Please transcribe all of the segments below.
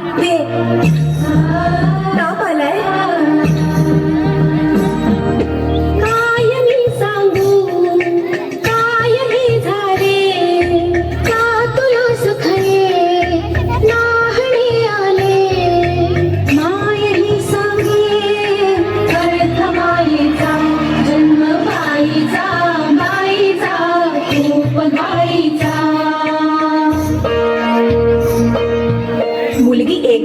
Pe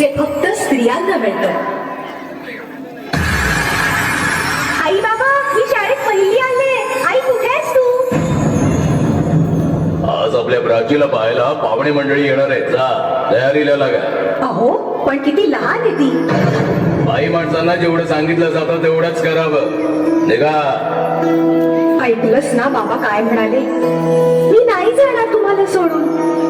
जे फक्त स्त्रियांना मिळतं. आई बाबा मी शाळेत पहिली आले आई कुठे आहेस तू? आज आपल्या प्राचीला पाहायला पाहुणे मंडळी येणार आहेत. जा तयारीला लागा. अहो पण किती लहान आहे ती. बाई माणसांना जेवढं सांगितलं जातं तेवढंच करावं. निघा. ऐकलंस ना बाबा काय म्हणाले? मी नाही जाणार तुम्हाला सोडून.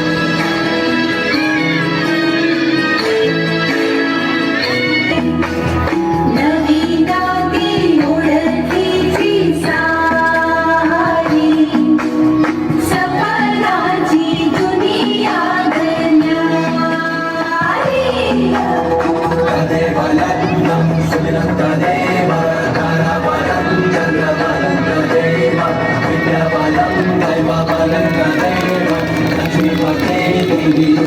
Thank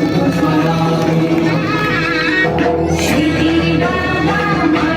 you.